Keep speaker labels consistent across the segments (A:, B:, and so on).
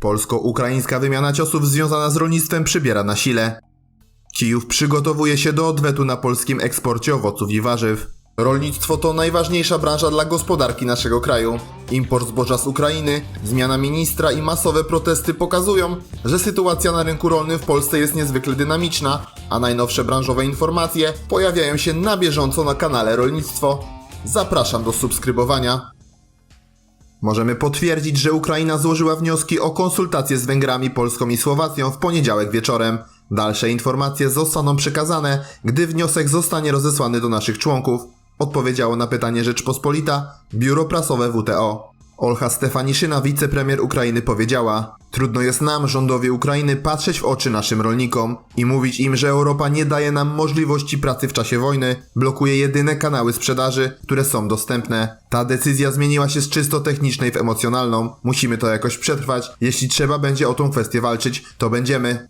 A: Polsko-ukraińska wymiana ciosów związana z rolnictwem przybiera na sile. Kijów przygotowuje się do odwetu na polskim eksporcie owoców i warzyw. Rolnictwo to najważniejsza branża dla gospodarki naszego kraju. Import zboża z Ukrainy, zmiana ministra i masowe protesty pokazują, że sytuacja na rynku rolnym w Polsce jest niezwykle dynamiczna, a najnowsze branżowe informacje pojawiają się na bieżąco na kanale Rolnictwo. Zapraszam do subskrybowania. Możemy potwierdzić, że Ukraina złożyła wnioski o konsultacje z Węgrami, Polską i Słowacją w poniedziałek wieczorem. Dalsze informacje zostaną przekazane, gdy wniosek zostanie rozesłany do naszych członków. Odpowiedziało na pytanie Rzeczpospolita Biuro Prasowe WTO. Olcha Stefaniszyna, wicepremier Ukrainy, powiedziała: Trudno jest nam, rządowi Ukrainy, patrzeć w oczy naszym rolnikom i mówić im, że Europa nie daje nam możliwości pracy w czasie wojny, blokuje jedyne kanały sprzedaży, które są dostępne. Ta decyzja zmieniła się z czysto technicznej w emocjonalną. Musimy to jakoś przetrwać. Jeśli trzeba będzie o tą kwestię walczyć, to będziemy.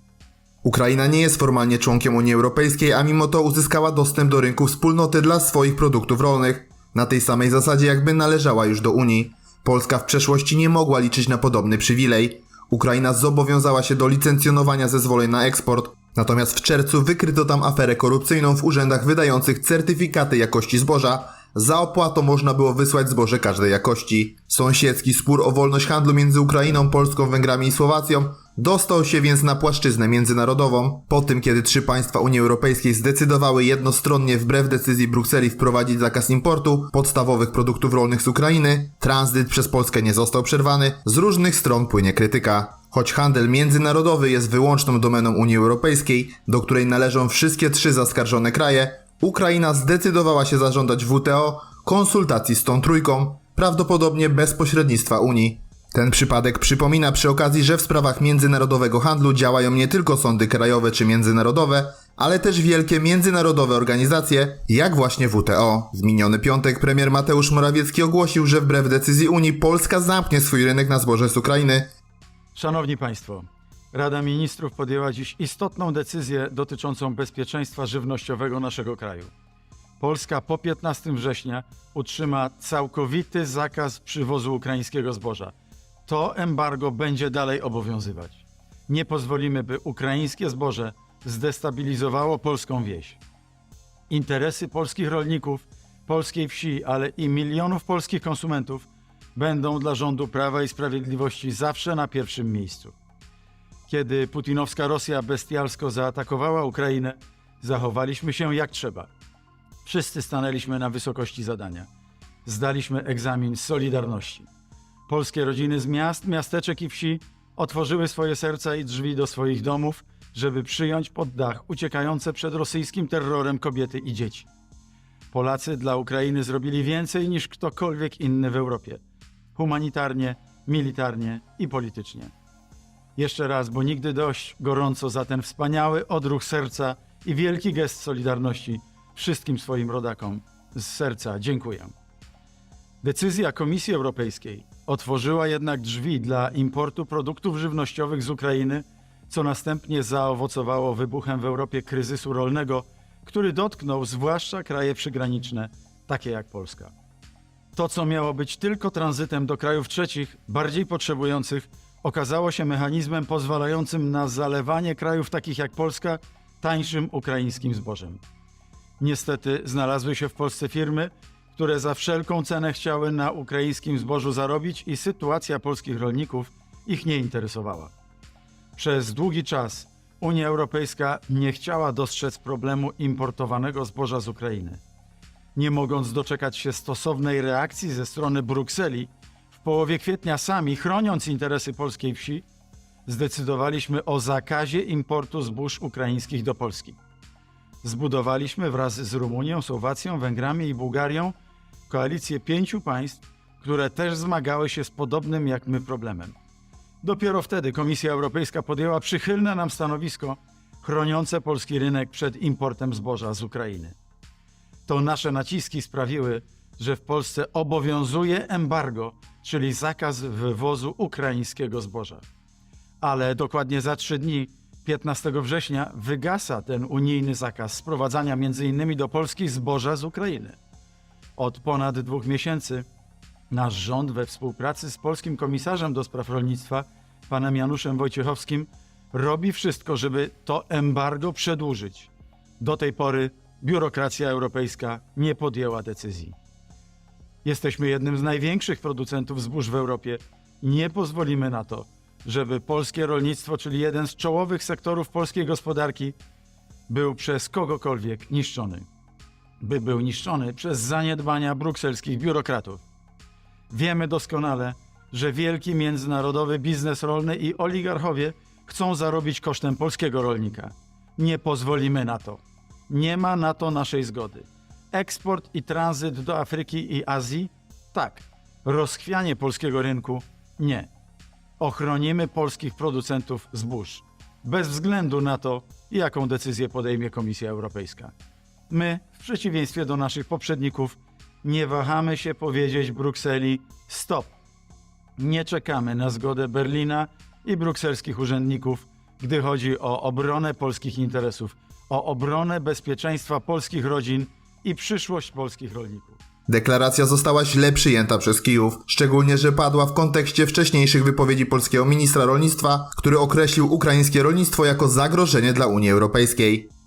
A: Ukraina nie jest formalnie członkiem Unii Europejskiej, a mimo to uzyskała dostęp do rynku wspólnoty dla swoich produktów rolnych. Na tej samej zasadzie jakby należała już do Unii. Polska w przeszłości nie mogła liczyć na podobny przywilej. Ukraina zobowiązała się do licencjonowania zezwoleń na eksport, natomiast w czerwcu wykryto tam aferę korupcyjną w urzędach wydających certyfikaty jakości zboża. Za opłatą można było wysłać zboże każdej jakości. Sąsiedzki spór o wolność handlu między Ukrainą, Polską, Węgrami i Słowacją dostał się więc na płaszczyznę międzynarodową. Po tym, kiedy trzy państwa Unii Europejskiej zdecydowały jednostronnie wbrew decyzji Brukseli wprowadzić zakaz importu podstawowych produktów rolnych z Ukrainy, tranzyt przez Polskę nie został przerwany, z różnych stron płynie krytyka. Choć handel międzynarodowy jest wyłączną domeną Unii Europejskiej, do której należą wszystkie trzy zaskarżone kraje, Ukraina zdecydowała się zażądać WTO konsultacji z tą trójką, prawdopodobnie bez pośrednictwa Unii. Ten przypadek przypomina przy okazji, że w sprawach międzynarodowego handlu działają nie tylko sądy krajowe czy międzynarodowe, ale też wielkie międzynarodowe organizacje, jak właśnie WTO. W miniony piątek premier Mateusz Morawiecki ogłosił, że wbrew decyzji Unii Polska zamknie swój rynek na zboże z Ukrainy.
B: Szanowni Państwo, Rada Ministrów podjęła dziś istotną decyzję dotyczącą bezpieczeństwa żywnościowego naszego kraju. Polska po 15 września utrzyma całkowity zakaz przywozu ukraińskiego zboża. To embargo będzie dalej obowiązywać. Nie pozwolimy, by ukraińskie zboże zdestabilizowało polską wieś. Interesy polskich rolników, polskiej wsi, ale i milionów polskich konsumentów będą dla rządu Prawa i Sprawiedliwości zawsze na pierwszym miejscu. Kiedy putinowska Rosja bestialsko zaatakowała Ukrainę, zachowaliśmy się jak trzeba. Wszyscy stanęliśmy na wysokości zadania. Zdaliśmy egzamin z solidarności. Polskie rodziny z miast, miasteczek i wsi otworzyły swoje serca i drzwi do swoich domów, żeby przyjąć pod dach uciekające przed rosyjskim terrorem kobiety i dzieci. Polacy dla Ukrainy zrobili więcej niż ktokolwiek inny w Europie humanitarnie, militarnie i politycznie. Jeszcze raz, bo nigdy dość gorąco za ten wspaniały odruch serca i wielki gest solidarności wszystkim swoim rodakom. Z serca dziękuję. Decyzja Komisji Europejskiej otworzyła jednak drzwi dla importu produktów żywnościowych z Ukrainy, co następnie zaowocowało wybuchem w Europie kryzysu rolnego, który dotknął zwłaszcza kraje przygraniczne, takie jak Polska. To, co miało być tylko tranzytem do krajów trzecich, bardziej potrzebujących, okazało się mechanizmem pozwalającym na zalewanie krajów takich jak Polska tańszym ukraińskim zbożem. Niestety znalazły się w Polsce firmy, które za wszelką cenę chciały na ukraińskim zbożu zarobić i sytuacja polskich rolników ich nie interesowała. Przez długi czas Unia Europejska nie chciała dostrzec problemu importowanego zboża z Ukrainy. Nie mogąc doczekać się stosownej reakcji ze strony Brukseli, w połowie kwietnia sami, chroniąc interesy polskiej wsi, zdecydowaliśmy o zakazie importu zbóż ukraińskich do Polski. Zbudowaliśmy wraz z Rumunią, Słowacją, Węgrami i Bułgarią koalicję pięciu państw, które też zmagały się z podobnym jak my problemem. Dopiero wtedy Komisja Europejska podjęła przychylne nam stanowisko chroniące polski rynek przed importem zboża z Ukrainy. To nasze naciski sprawiły, że w Polsce obowiązuje embargo, czyli zakaz wywozu ukraińskiego zboża. Ale dokładnie za trzy dni, 15 września, wygasa ten unijny zakaz sprowadzania m.in. do Polski zboża z Ukrainy. Od ponad dwóch miesięcy nasz rząd we współpracy z polskim komisarzem do spraw rolnictwa panem Januszem Wojciechowskim, robi wszystko, żeby to embargo przedłużyć. Do tej pory biurokracja europejska nie podjęła decyzji. Jesteśmy jednym z największych producentów zbóż w Europie. Nie pozwolimy na to, żeby polskie rolnictwo, czyli jeden z czołowych sektorów polskiej gospodarki, był przez kogokolwiek niszczony. By był niszczony przez zaniedbania brukselskich biurokratów. Wiemy doskonale, że wielki międzynarodowy biznes rolny i oligarchowie chcą zarobić kosztem polskiego rolnika. Nie pozwolimy na to. Nie ma na to naszej zgody. Eksport i tranzyt do Afryki i Azji? Tak. Rozchwianie polskiego rynku? Nie. Ochronimy polskich producentów zbóż, bez względu na to, jaką decyzję podejmie Komisja Europejska. My, w przeciwieństwie do naszych poprzedników, nie wahamy się powiedzieć Brukseli stop. Nie czekamy na zgodę Berlina i brukselskich urzędników, gdy chodzi o obronę polskich interesów, o obronę bezpieczeństwa polskich rodzin i przyszłość polskich rolników.
A: Deklaracja została źle przyjęta przez Kijów, szczególnie że padła w kontekście wcześniejszych wypowiedzi polskiego ministra rolnictwa, który określił ukraińskie rolnictwo jako zagrożenie dla Unii Europejskiej.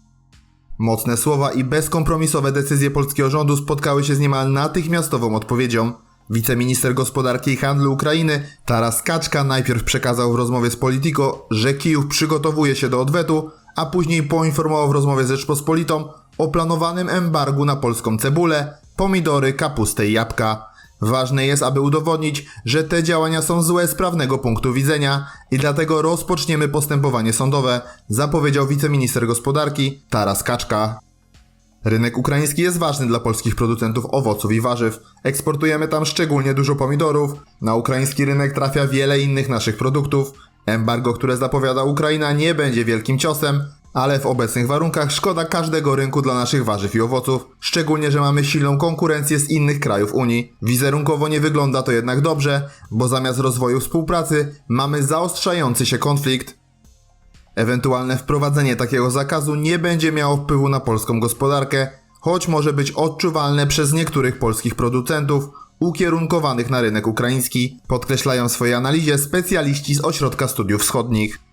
A: Mocne słowa i bezkompromisowe decyzje polskiego rządu spotkały się z niemal natychmiastową odpowiedzią. Wiceminister gospodarki i handlu Ukrainy Taras Kaczka najpierw przekazał w rozmowie z Politico, że Kijów przygotowuje się do odwetu, a później poinformował w rozmowie z Rzeczpospolitą o planowanym embargu na polską cebulę, pomidory, kapustę i jabłka. Ważne jest, aby udowodnić, że te działania są złe z prawnego punktu widzenia i dlatego rozpoczniemy postępowanie sądowe, zapowiedział wiceminister gospodarki Taras Kaczka. Rynek ukraiński jest ważny dla polskich producentów owoców i warzyw. Eksportujemy tam szczególnie dużo pomidorów. Na ukraiński rynek trafia wiele innych naszych produktów. Embargo, które zapowiada Ukraina, nie będzie wielkim ciosem, ale w obecnych warunkach szkoda każdego rynku dla naszych warzyw i owoców, szczególnie, że mamy silną konkurencję z innych krajów Unii. Wizerunkowo nie wygląda to jednak dobrze, bo zamiast rozwoju współpracy mamy zaostrzający się konflikt. Ewentualne wprowadzenie takiego zakazu nie będzie miało wpływu na polską gospodarkę, choć może być odczuwalne przez niektórych polskich producentów ukierunkowanych na rynek ukraiński, podkreślają w swojej analizie specjaliści z Ośrodka Studiów Wschodnich.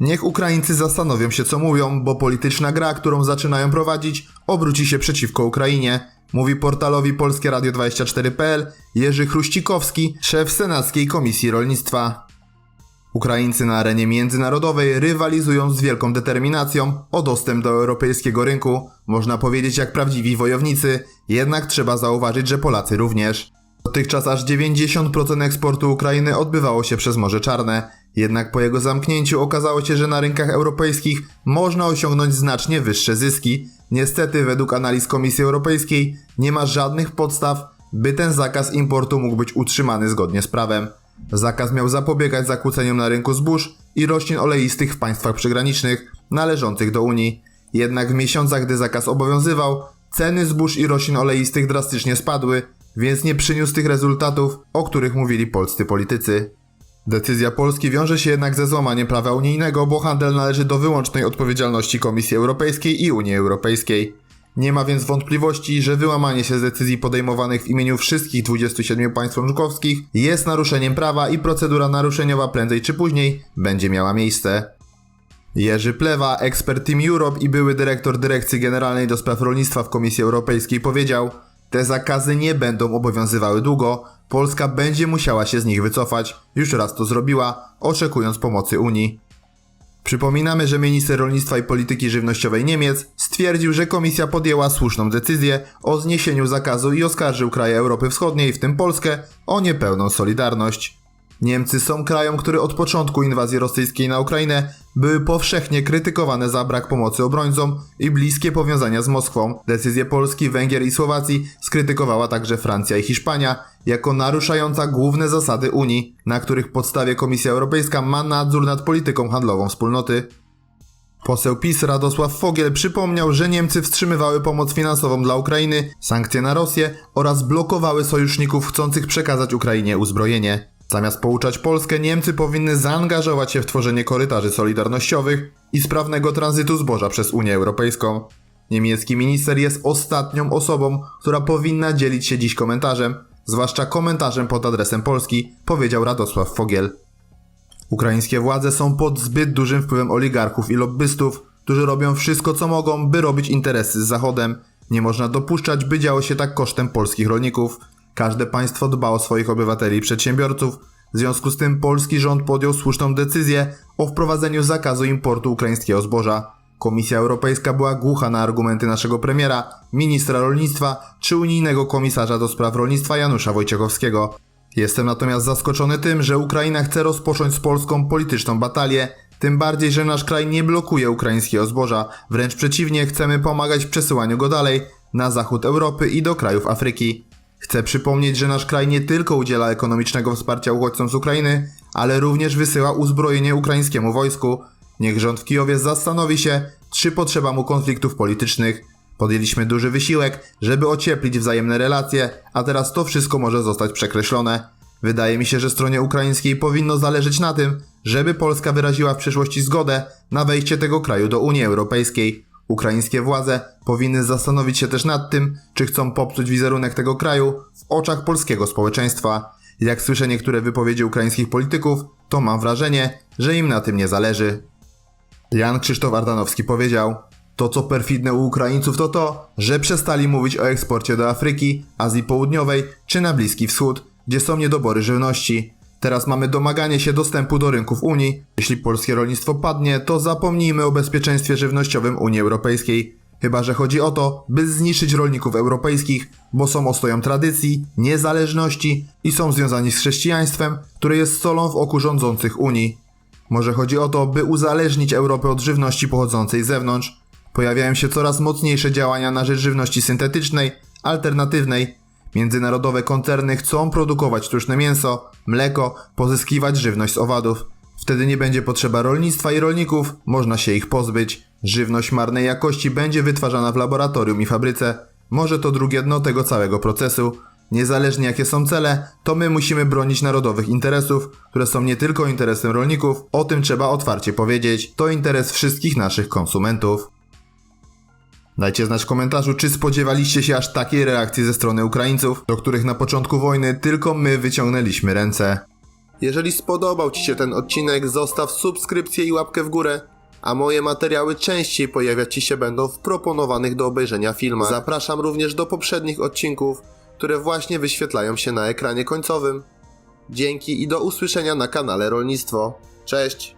A: Niech Ukraińcy zastanowią się co mówią, bo polityczna gra, którą zaczynają prowadzić, obróci się przeciwko Ukrainie, mówi portalowi Polskie Radio 24.pl Jerzy Chruścikowski, szef Senackiej Komisji Rolnictwa. Ukraińcy na arenie międzynarodowej rywalizują z wielką determinacją o dostęp do europejskiego rynku, można powiedzieć jak prawdziwi wojownicy, jednak trzeba zauważyć, że Polacy również. Dotychczas aż 90% eksportu Ukrainy odbywało się przez Morze Czarne, jednak po jego zamknięciu okazało się, że na rynkach europejskich można osiągnąć znacznie wyższe zyski. Niestety, według analiz Komisji Europejskiej, nie ma żadnych podstaw, by ten zakaz importu mógł być utrzymany zgodnie z prawem. Zakaz miał zapobiegać zakłóceniom na rynku zbóż i roślin oleistych w państwach przygranicznych należących do Unii. Jednak w miesiącach, gdy zakaz obowiązywał, ceny zbóż i roślin oleistych drastycznie spadły, więc nie przyniósł tych rezultatów, o których mówili polscy politycy. Decyzja Polski wiąże się jednak ze złamaniem prawa unijnego, bo handel należy do wyłącznej odpowiedzialności Komisji Europejskiej i Unii Europejskiej. Nie ma więc wątpliwości, że wyłamanie się z decyzji podejmowanych w imieniu wszystkich 27 państw członkowskich jest naruszeniem prawa i procedura naruszeniowa prędzej czy później będzie miała miejsce. Jerzy Plewa, ekspert Team Europe i były dyrektor Dyrekcji Generalnej do Spraw Rolnictwa w Komisji Europejskiej powiedział te zakazy nie będą obowiązywały długo, Polska będzie musiała się z nich wycofać, już raz to zrobiła, oczekując pomocy Unii. Przypominamy, że minister rolnictwa i polityki żywnościowej Niemiec stwierdził, że komisja podjęła słuszną decyzję o zniesieniu zakazu i oskarżył kraje Europy Wschodniej, w tym Polskę, o niepełną solidarność. Niemcy są krajem, który od początku inwazji rosyjskiej na Ukrainę były powszechnie krytykowane za brak pomocy obrońcom i bliskie powiązania z Moskwą. Decyzję Polski, Węgier i Słowacji skrytykowała także Francja i Hiszpania jako naruszająca główne zasady Unii, na których podstawie Komisja Europejska ma nadzór nad polityką handlową wspólnoty. Poseł PiS Radosław Fogiel przypomniał, że Niemcy wstrzymywały pomoc finansową dla Ukrainy, sankcje na Rosję oraz blokowały sojuszników chcących przekazać Ukrainie uzbrojenie. Zamiast pouczać Polskę, Niemcy powinny zaangażować się w tworzenie korytarzy solidarnościowych i sprawnego tranzytu zboża przez Unię Europejską. Niemiecki minister jest ostatnią osobą, która powinna dzielić się dziś komentarzem, zwłaszcza komentarzem pod adresem Polski, powiedział Radosław Fogiel. Ukraińskie władze są pod zbyt dużym wpływem oligarchów i lobbystów, którzy robią wszystko co mogą, by robić interesy z Zachodem. Nie można dopuszczać, by działo się tak kosztem polskich rolników. Każde państwo dba o swoich obywateli i przedsiębiorców. W związku z tym polski rząd podjął słuszną decyzję o wprowadzeniu zakazu importu ukraińskiego zboża. Komisja Europejska była głucha na argumenty naszego premiera, ministra rolnictwa czy unijnego komisarza do spraw rolnictwa Janusza Wojciechowskiego. Jestem natomiast zaskoczony tym, że Ukraina chce rozpocząć z Polską polityczną batalię, tym bardziej, że nasz kraj nie blokuje ukraińskiego zboża, wręcz przeciwnie, chcemy pomagać w przesyłaniu go dalej, na zachód Europy i do krajów Afryki. Chcę przypomnieć, że nasz kraj nie tylko udziela ekonomicznego wsparcia uchodźcom z Ukrainy, ale również wysyła uzbrojenie ukraińskiemu wojsku. Niech rząd w Kijowie zastanowi się, czy potrzeba mu konfliktów politycznych. Podjęliśmy duży wysiłek, żeby ocieplić wzajemne relacje, a teraz to wszystko może zostać przekreślone. Wydaje mi się, że stronie ukraińskiej powinno zależeć na tym, żeby Polska wyraziła w przyszłości zgodę na wejście tego kraju do Unii Europejskiej. Ukraińskie władze powinny zastanowić się też nad tym, czy chcą popsuć wizerunek tego kraju w oczach polskiego społeczeństwa. Jak słyszę niektóre wypowiedzi ukraińskich polityków, to mam wrażenie, że im na tym nie zależy. Jan Krzysztof Ardanowski powiedział: To, co perfidne u Ukraińców, to to, że przestali mówić o eksporcie do Afryki, Azji Południowej czy na Bliski Wschód, gdzie są niedobory żywności. Teraz mamy domaganie się dostępu do rynków Unii. Jeśli polskie rolnictwo padnie, to zapomnijmy o bezpieczeństwie żywnościowym Unii Europejskiej. Chyba, że chodzi o to, by zniszczyć rolników europejskich, bo są ostoją tradycji, niezależności i są związani z chrześcijaństwem, które jest solą w oku rządzących Unii. Może chodzi o to, by uzależnić Europę od żywności pochodzącej z zewnątrz. Pojawiają się coraz mocniejsze działania na rzecz żywności syntetycznej, alternatywnej. Międzynarodowe koncerny chcą produkować sztuczne mięso, mleko, pozyskiwać żywność z owadów. Wtedy nie będzie potrzeba rolnictwa i rolników, można się ich pozbyć. Żywność marnej jakości będzie wytwarzana w laboratorium i fabryce. Może to drugie dno tego całego procesu. Niezależnie jakie są cele, to my musimy bronić narodowych interesów, które są nie tylko interesem rolników, o tym trzeba otwarcie powiedzieć. To interes wszystkich naszych konsumentów. Dajcie znać w komentarzu, czy spodziewaliście się aż takiej reakcji ze strony Ukraińców, do których na początku wojny tylko my wyciągnęliśmy ręce. Jeżeli spodobał Ci się ten odcinek, zostaw subskrypcję i łapkę w górę, a moje materiały częściej pojawiać Ci się będą w proponowanych do obejrzenia filmach. Zapraszam również do poprzednich odcinków, które właśnie wyświetlają się na ekranie końcowym. Dzięki i do usłyszenia na kanale Rolnictwo. Cześć!